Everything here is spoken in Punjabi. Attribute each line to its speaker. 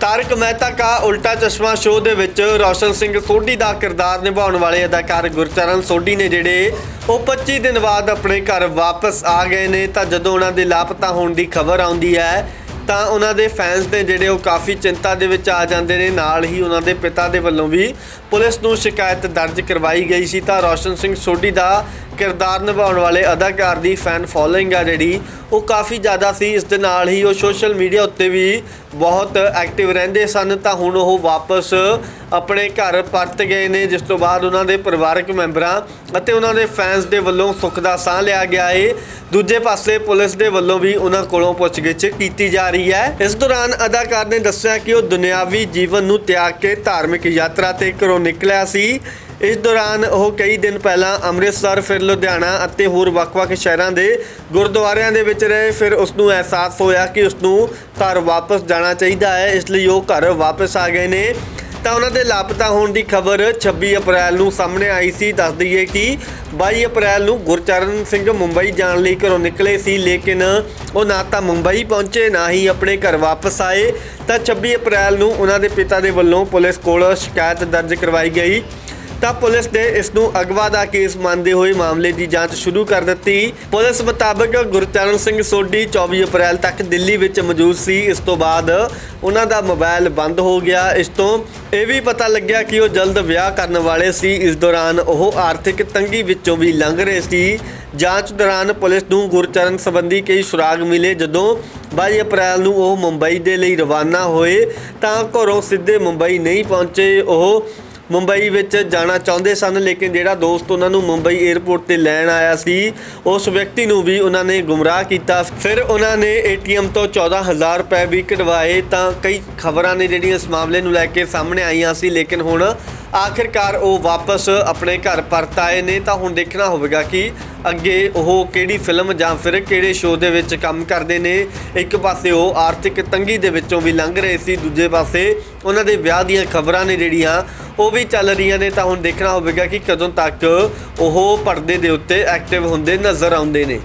Speaker 1: ਤਾਰਕ ਮਹਿਤਾ ਕਾ ਉਲਟਾ ਚਸ਼ਮਾ ਸ਼ੋਅ ਦੇ ਵਿੱਚ ਰੌਸ਼ਨ ਸਿੰਘ ਸੋਢੀ ਦਾ ਕਿਰਦਾਰ ਨਿਭਾਉਣ ਵਾਲੇ ਅਦਾਕਾਰ ਗੁਰਚਰਨ ਸੋਢੀ ਨੇ ਜਿਹੜੇ ਉਹ 25 ਦਿਨ ਬਾਅਦ ਆਪਣੇ ਘਰ ਵਾਪਸ ਆ ਗਏ ਨੇ। ਤਾਂ ਜਦੋਂ ਉਹਨਾਂ ਦੇ ਲਾਪਤਾ ਹੋਣ ਦੀ ਖਬਰ ਆਉਂਦੀ ਹੈ, ਤਾਂ ਉਹਨਾਂ ਦੇ ਫੈਨਸ ਨੇ ਜਿਹੜੇ ਉਹ ਕਾਫੀ ਚਿੰਤਾ ਦੇ ਵਿੱਚ ਆ ਜਾਂਦੇ ਨੇ। ਨਾਲ ਹੀ ਉਹਨਾਂ ਦੇ ਪਿਤਾ ਦੇ ਵੱਲੋਂ ਵੀ ਪੁਲਿਸ ਨੂੰ ਸ਼ਿਕਾਇਤ ਦਰਜ ਕਰਵਾਈ ਗਈ ਸੀ। ਤਾਂ ਰੌਸ਼ਨ ਸਿੰਘ ਸੋਢੀ ਦਾ ਕਿਰਦਾਰ ਨਿਭਾਉਣ ਵਾਲੇ ਅਦਾਕਾਰ ਦੀ ਫੈਨ ਫੋਲੋਇੰਗ ਆ ਜਿਹੜੀ, ਉਹ ਕਾਫੀ ਜ਼ਿਆਦਾ ਸੀ। ਇਸ ਦੇ ਨਾਲ ਹੀ ਉਹ ਸੋਸ਼ਲ ਮੀਡੀਆ ਉੱਤੇ ਵੀ ਬਹੁਤ ਐਕਟਿਵ ਰਹਿੰਦੇ ਸਨ। ਤਾਂ ਹੁਣ ਉਹ ਵਾਪਸ ਆਪਣੇ ਘਰ ਪਰਤ ਗਏ ਨੇ, ਜਿਸ ਤੋਂ ਬਾਅਦ ਉਹਨਾਂ ਦੇ ਪਰਿਵਾਰਕ ਮੈਂਬਰਾਂ ਅਤੇ ਉਹਨਾਂ ਦੇ ਫੈਨਸ ਦੇ ਵੱਲੋਂ ਸੁੱਖ ਦਾ ਸਾਹ ਲਿਆ ਗਿਆ ਏ। ਦੂਜੇ ਪਾਸੇ ਪੁਲਿਸ ਦੇ ਵੱਲੋਂ ਵੀ ਉਹਨਾਂ ਕੋਲੋਂ ਪੁੱਛਗਿੱਛ ਕੀਤੀ ਜਾ ਰਹੀ ਹੈ। ਇਸ ਦੌਰਾਨ ਅਦਾਕਾਰ ਨੇ ਦੱਸਿਆ ਕਿ ਉਹ ਦੁਨਿਆਵੀ ਜੀਵਨ ਨੂੰ ਤਿਆਗ ਕੇ ਧਾਰਮਿਕ ਯਾਤਰਾ ਤੇ ਘਰੋਂ ਨਿਕਲਿਆ ਸੀ। ਇਸ ਦੌਰਾਨ ਉਹ ਕਈ ਦਿਨ ਪਹਿਲਾਂ ਅੰਮ੍ਰਿਤਸਰ, ਫਿਰ ਲੁਧਿਆਣਾ ਅਤੇ ਹੋਰ ਵੱਖ-ਵੱਖ ਸ਼ਹਿਰਾਂ ਦੇ ਗੁਰਦੁਆਰਿਆਂ ਦੇ ਵਿੱਚ ਰਹੇ। ਫਿਰ ਉਸ ਨੂੰ ਅਹਿਸਾਸ ਹੋਇਆ ਕਿ ਉਸ ਨੂੰ ਘਰ ਵਾਪਸ ਜਾਣਾ ਚਾਹੀਦਾ ਹੈ, ਇਸ ਲਈ ਉਹ ਘਰ ਵਾਪਸ ਆ ਗਏ ਨੇ। ਤਾਂ ਉਹਨਾਂ ਦੇ ਲਾਪਤਾ ਹੋਣ ਦੀ ਖਬਰ 26 ਅਪ੍ਰੈਲ ਨੂੰ ਸਾਹਮਣੇ ਆਈ ਸੀ। ਦੱਸ ਦਈਏ ਕਿ 22 ਅਪ੍ਰੈਲ ਨੂੰ ਗੁਰਚਰਨ ਸਿੰਘ ਮੁੰਬਈ ਜਾਣ ਲਈ ਘਰੋਂ ਨਿਕਲੇ ਸੀ, ਲੇਕਿਨ ਉਹ ਨਾ ਤਾਂ ਮੁੰਬਈ ਪਹੁੰਚੇ, ਨਾ ਹੀ ਆਪਣੇ ਘਰ ਵਾਪਸ ਆਏ। ਤਾਂ 26 ਅਪ੍ਰੈਲ ਨੂੰ ਉਹਨਾਂ ਦੇ ਪਿਤਾ ਦੇ ਵੱਲੋਂ ਪੁਲਿਸ ਕੋਲ ਸ਼ਿਕਾਇਤ ਦਰਜ ਕਰਵਾਈ ਗਈ। ਤਾਂ ਪੁਲਿਸ ਨੇ ਇਸ ਨੂੰ ਅਗਵਾ ਦਾ ਕੇਸ ਮੰਨਦੇ ਹੋਏ ਮਾਮਲੇ ਦੀ ਜਾਂਚ ਸ਼ੁਰੂ ਕਰ ਦਿੱਤੀ। ਪੁਲਿਸ ਮੁਤਾਬਕ ਗੁਰਚਰਨ ਸਿੰਘ ਸੋਢੀ 24 ਅਪ੍ਰੈਲ ਤੱਕ ਦਿੱਲੀ ਵਿੱਚ ਮੌਜੂਦ ਸੀ। ਇਸ ਤੋਂ ਬਾਅਦ ਉਹਨਾਂ ਦਾ ਮੋਬਾਈਲ ਬੰਦ ਹੋ ਗਿਆ। ਇਸ ਤੋਂ ਇਹ ਵੀ ਪਤਾ ਲੱਗਿਆ ਕਿ ਉਹ ਜਲਦ ਵਿਆਹ ਕਰਨ ਵਾਲੇ ਸੀ। ਇਸ ਦੌਰਾਨ ਉਹ ਆਰਥਿਕ ਤੰਗੀ ਵਿੱਚੋਂ ਵੀ ਲੰਘ ਰਹੇ ਸੀ। ਜਾਂਚ ਦੌਰਾਨ ਪੁਲਿਸ ਨੂੰ ਗੁਰਚਰਨ ਸੰਬੰਧੀ ਕਈ ਸੁਰਾਗ ਮਿਲੇ। ਜਦੋਂ 22 ਅਪ੍ਰੈਲ ਨੂੰ ਉਹ ਮੁੰਬਈ ਦੇ ਲਈ ਰਵਾਨਾ ਹੋਏ ਤਾਂ ਘਰੋਂ ਸਿੱਧੇ ਮੁੰਬਈ ਨਹੀਂ ਪਹੁੰਚੇ। ਉਹ ਮੁੰਬਈ ਵਿੱਚ ਜਾਣਾ ਚਾਹੁੰਦੇ ਸਨ, ਲੇਕਿਨ ਜਿਹੜਾ ਦੋਸਤ ਉਹਨਾਂ ਨੂੰ ਮੁੰਬਈ 에ਅਰਪੋਰਟ ਤੇ ਲੈਣ ਆਇਆ ਸੀ, ਉਸ ਵਿਅਕਤੀ ਨੂੰ ਵੀ ਉਹਨਾਂ ਨੇ ਗੁੰਮਰਾਹ ਕੀਤਾ। ਫਿਰ ਉਹਨਾਂ ਨੇ ਏਟੀਐਮ ਤੋਂ 14000 ਰੁਪਏ ਵੀ ਕਢਵਾਏ, ਤਾਂ ਕਈ ਖਬਰਾਂ ਨੇ ਜਿਹੜੀਆਂ ਇਸ ਮਾਮਲੇ ਨੂੰ ਲੈ ਕੇ ਸਾਹਮਣੇ ਆਈਆਂ ਸੀ, ਲੇਕਿਨ ਹੁਣ ਆਖਿਰਕਾਰ ਉਹ ਵਾਪਸ ਆਪਣੇ ਘਰ ਪਰਤ ਆਏ ਨੇ, ਤਾਂ ਹੁਣ ਦੇਖਣਾ ਹੋਵੇਗਾ ਕਿ ਅੱਗੇ ਉਹ ਕਿਹੜੀ ਫਿਲਮ ਜਾਂ ਫਿਰ ਕਿਹੜੇ ਸ਼ੋਅ ਦੇ ਵਿੱਚ ਕੰਮ ਕਰਦੇ ਨੇ। ਇੱਕ ਪਾਸੇ ਉਹ ਆਰਥਿਕ ਤੰਗੀ ਦੇ ਵਿੱਚੋਂ ਵੀ ਲੰਘ ਰਹੇ ਸੀ, ਦੂਜੇ ਪਾਸੇ ਉਹਨਾਂ ਦੇ ਵਿਆਹ ਦੀਆਂ ਖਬਰਾਂ ਨੇ ਜਿਹੜੀਆਂ, ਉਹ ਵੀ ਚੱਲ ਰਹੀਆਂ ਨੇ। ਤਾਂ ਹੁਣ ਦੇਖਣਾ ਹੋਵੇਗਾ ਕਿ ਕਦੋਂ ਤੱਕ ਉਹ ਪਰਦੇ ਦੇ ਉੱਤੇ ਐਕਟਿਵ ਹੁੰਦੇ ਨਜ਼ਰ ਆਉਂਦੇ ਨੇ।